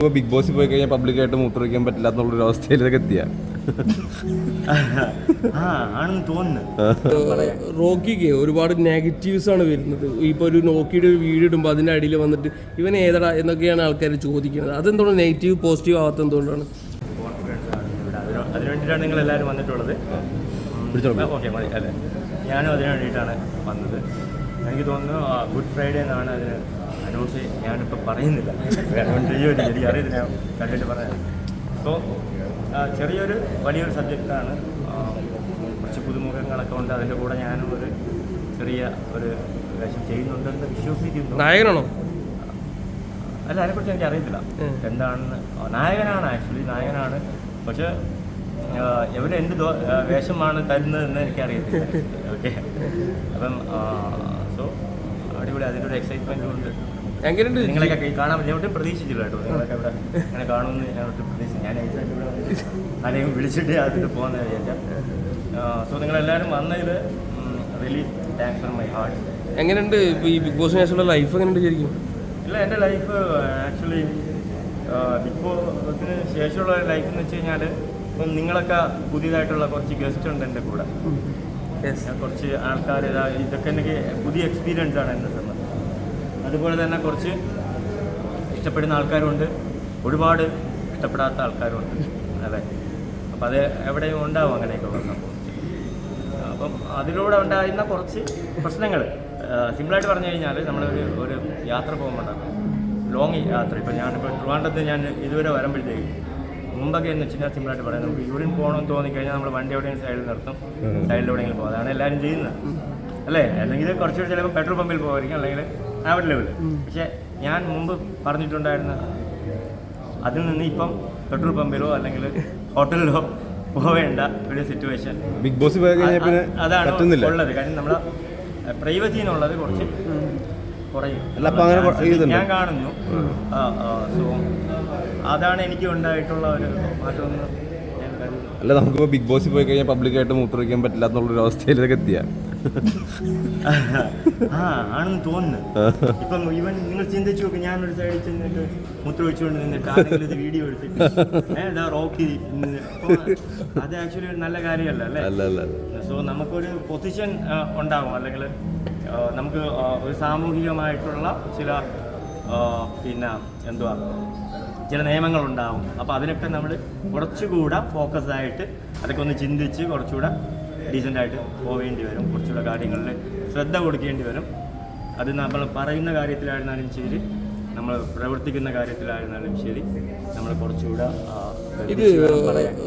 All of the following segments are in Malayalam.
ഇപ്പൊ ബിഗ് ബോസിൽ പോയി കഴിഞ്ഞാൽ പബ്ലിക്കായിട്ട് മൂത്രമൊഴിക്കാൻ പറ്റില്ല എന്നുള്ളൊരു അവസ്ഥയിലേക്ക് എത്തിയ. ആ ആണെന്ന് തോന്നുന്നു. റോക്കിക്ക് ഒരുപാട് നെഗറ്റീവ്സ് ആണ് വരുന്നത്. ഇപ്പോൾ ഒരു നോക്കിയുടെ ഒരു വീഡിയോ ഇടുമ്പോൾ അതിന്റെ അടിയിൽ വന്നിട്ട് ഇവൻ ഏതടാ എന്നൊക്കെയാണ് ആൾക്കാർ ചോദിക്കുന്നത്. അതെന്തുകൊണ്ട് നെഗറ്റീവ് പോസിറ്റീവ് ആവാത്ത എന്തുകൊണ്ടാണ്? അതിന് അതിന് വേണ്ടിയിട്ടാണ് നിങ്ങൾ എല്ലാവരും വന്നിട്ടുള്ളത് ഓക്കെ മതി അല്ലേ? ഞാനും അതിനു വേണ്ടിയിട്ടാണ് വന്നത്. എനിക്ക് തോന്നുന്നു ഗുഡ് ഫ്രൈഡേ എന്നാണ് അതിന് ചെയ്ത് ഞാനിപ്പോൾ പറയുന്നില്ല. ചെയ്യുമോ എനിക്ക് അറിയത്തില്ല ഞാൻ കണ്ടിട്ട് പറയാം. സോ ചെറിയൊരു വലിയൊരു സബ്ജക്റ്റാണ്. കുറച്ച് പുതുമുഖങ്ങളൊക്കെ ഉണ്ട് അതിന്റെ കൂടെ ഞാനും ഒരു ചെറിയ ഒരു വേഷം ചെയ്യുന്നുണ്ടെന്ന് വിശ്വസിക്കുന്നു. നായകനാണോ? അല്ല അതിനെക്കുറിച്ച് എനിക്ക് അറിയത്തില്ല. എന്താണെന്ന് നായകനാണ് ആക്ച്വലി നായകനാണ്. പക്ഷെ എവിടെ എന്ത് വേഷമാണ് തരുന്നതെന്ന് എനിക്കറിയത്തില്ല. ഓക്കെ. അപ്പം സോ അടിപൊളി അതിന്റെ ഒരു എക്സൈറ്റ്മെന്റും ഉണ്ട്. എങ്ങനെയുണ്ട്? കാണാൻ ഞാൻ ഒട്ടും പ്രതീക്ഷിച്ചില്ല കേട്ടോ. നിങ്ങളൊക്കെ ഇവിടെ അങ്ങനെ കാണുമെന്ന് ഞാൻ ഒട്ടും പ്രതീക്ഷിച്ചു ഞാൻ നൈസായിട്ട് ഇവിടെ ആരെയും വിളിച്ചിട്ട് അതിട്ട് പോകുന്നത് വിചാരിച്ചാൽ സോ നിങ്ങളെല്ലാവരും വന്നതിൽ really thanks for my heart എങ്ങനെയുണ്ട്? ഈ ബിഗ് ബോസ് ശേഷമുള്ള ലൈഫ് എങ്ങനെയുണ്ട് ശരിക്കും? ഇല്ല എന്റെ ലൈഫ് ആക്ച്വലി ബിഗ് ബോസിന് ശേഷമുള്ള ലൈഫ് എന്ന് വെച്ച് കഴിഞ്ഞാൽ ഇപ്പം നിങ്ങളൊക്കെ പുതിയതായിട്ടുള്ള കുറച്ച് ഗസ്റ്റ് ഉണ്ട് എന്റെ കൂടെ. കുറച്ച് ആൾക്കാർ ഇതൊക്കെ എനിക്ക് പുതിയ എക്സ്പീരിയൻസ് ആണ് എന്റെ അതുപോലെ തന്നെ കുറച്ച് ഇഷ്ടപ്പെടുന്ന ആൾക്കാരുണ്ട്. ഒരുപാട് ഇഷ്ടപ്പെടാത്ത ആൾക്കാരുണ്ട്. അതെ അപ്പം അത് എവിടെയും ഉണ്ടാവും അങ്ങനെയൊക്കെയുള്ള സംഭവം. അപ്പം അതിലൂടെ ഉണ്ടായിരുന്ന കുറച്ച് പ്രശ്നങ്ങൾ സിമ്പിളായിട്ട് പറഞ്ഞു കഴിഞ്ഞാൽ നമ്മളൊരു ഒരു യാത്ര പോകുമ്പോഴാണ് ലോങ് യാത്ര. ഇപ്പം ഞാനിപ്പോൾ ട്രിവാൻഡ്രത്ത് ഞാൻ ഇതുവരെ വരുമ്പോഴത്തേക്ക് മുമ്പൊക്കെ എന്ന് വെച്ച് കഴിഞ്ഞാൽ സിമ്പിളായിട്ട് പറയാം. നമുക്ക് യൂറിൻ പോകണമെന്ന് തോന്നിക്കഴിഞ്ഞാൽ നമ്മൾ വണ്ടി എവിടെയെങ്കിലും സൈഡിൽ നിർത്തും. സൈഡിൽ എവിടെയെങ്കിലും പോകും. അതാണ് എല്ലാവരും ചെയ്യുന്നത്. അല്ലേ? അല്ലെങ്കിൽ കുറച്ചുകൂടി ചിലപ്പോൾ പെട്രോൾ പമ്പിൽ പോകുമായിരിക്കും അല്ലെങ്കിൽ ആവട്ട് ലെവൽ പക്ഷെ ഞാൻ മുമ്പ് പറഞ്ഞിട്ടുണ്ടായിരുന്ന അതിൽ നിന്ന് ഇപ്പം പെട്രോൾ പമ്പിലോ അല്ലെങ്കിൽ ഹോട്ടലിലോ പോവേണ്ട ഒരു സിറ്റുവേഷൻ ബിഗ് ബോസ് അതാണ് ഉള്ളത്. കാര്യം നമ്മളെ പ്രൈവസി എന്നുള്ളത് കുറച്ച് കുറയും. ഞാൻ കാണുന്നു. സോ അതാണ് എനിക്ക് ഉണ്ടായിട്ടുള്ള ഒരു മാറ്റം അല്ല നമുക്കിപ്പോ ബിഗ് ബോസിൽ പോയി കഴിഞ്ഞാൽ പബ്ലിക്കായിട്ട് മൂത്രമൊഴിക്കാൻ പറ്റില്ല എന്നുള്ളൊരു അവസ്ഥയിലേക്ക് എത്തിയ. ആ ആണെന്ന് തോന്നുന്നു. ഇപ്പം ഇവൻ നിങ്ങൾ ചിന്തിച്ചു നോക്ക് ഞാനൊരു സൈഡിൽ ചെന്നിട്ട് മുത്ര ഒഴിച്ചുകൊണ്ട് നിന്നിട്ട് ആരെങ്കിലും ഇത് വീഡിയോ എടുത്തിട്ട് ഏതാ റോക്കി. അത് ആക്ച്വലി ഒരു നല്ല കാര്യമല്ല അല്ലേ? സോ നമുക്കൊരു പൊസിഷൻ ഉണ്ടാകും അല്ലെങ്കിൽ നമുക്ക് ഒരു സാമൂഹികമായിട്ടുള്ള ചില പിന്നെ എന്തുവാ ചില നിയമങ്ങളുണ്ടാവും അപ്പോൾ അതിനൊക്കെ നമ്മൾ കുറച്ചുകൂടെ ഫോക്കസ് ആയിട്ട് അതൊക്കെ ഒന്ന് ചിന്തിച്ച് കുറച്ചുകൂടെ ഡീസന്റായിട്ട് പോവേണ്ടി വരും. കുറച്ചുകൂടെ കാര്യങ്ങളിൽ ശ്രദ്ധ കൊടുക്കേണ്ടി വരും. അത് നമ്മൾ പറയുന്ന കാര്യത്തിലായിരുന്നാലും ശരി നമ്മൾ പ്രവർത്തിക്കുന്ന കാര്യത്തിലായിരുന്നാലും ശരി നമ്മൾ കുറച്ചുകൂടെ ഇത്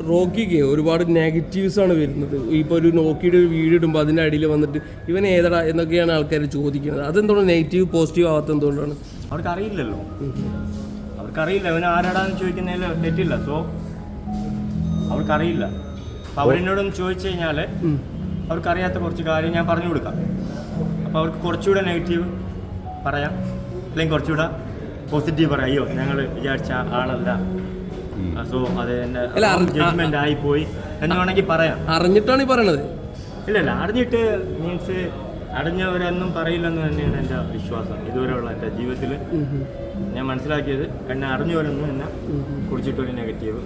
റോക്കിക്ക് ഒരുപാട് നെഗറ്റീവ്സ് ആണ് വരുന്നത്. ഇപ്പോൾ ഒരു നോക്കിയുടെ ഒരു വീഡിയോ ഇടുമ്പോൾ അതിന്റെ അടിയിൽ വന്നിട്ട് ഇവൻ ഏതാ എന്നൊക്കെയാണ് ആൾക്കാർ ചോദിക്കുന്നത്. അതെന്തുകൊണ്ട് നെഗറ്റീവ് പോസിറ്റീവ് ആവാത്ത എന്തുകൊണ്ടാണ്? അവർക്ക് അറിയില്ലല്ലോ അവർക്കറിയില്ല. ഇവൻ ആരാടാന്ന് ചോദിക്കുന്നതിൽ തെറ്റില്ല. സോ അവർക്കറിയില്ല. അവരെന്നോടൊന്ന് ചോദിച്ചു കഴിഞ്ഞാൽ അവർക്കറിയാത്ത കുറച്ച് കാര്യം ഞാൻ പറഞ്ഞു കൊടുക്കാം. അപ്പോൾ അവർക്ക് കുറച്ചുകൂടെ നെഗറ്റീവ് പറയാം. അല്ലെങ്കിൽ കുറച്ചുകൂടെ പോസിറ്റീവ് പറയാം. അയ്യോ ഞങ്ങൾ വിചാരിച്ച ആളല്ല. സോ അത് എന്റെ ആയി പോയി എന്ന് വേണമെങ്കിൽ പറയാം. അറിഞ്ഞിട്ടാണ് ഈ പറയണത്. ഇല്ല ഇല്ല അറിഞ്ഞിട്ട് മീൻസ് അടഞ്ഞവരൊന്നും പറയില്ലെന്ന് തന്നെയാണ് എന്റെ വിശ്വാസം. ഇതുവരെയുള്ള എന്റെ ജീവിതത്തിൽ ഞാൻ മനസ്സിലാക്കിയത്. എന്നെ അറിഞ്ഞവരൊന്നും എന്നെ കുറിച്ചിട്ടൊരു നെഗറ്റീവ്.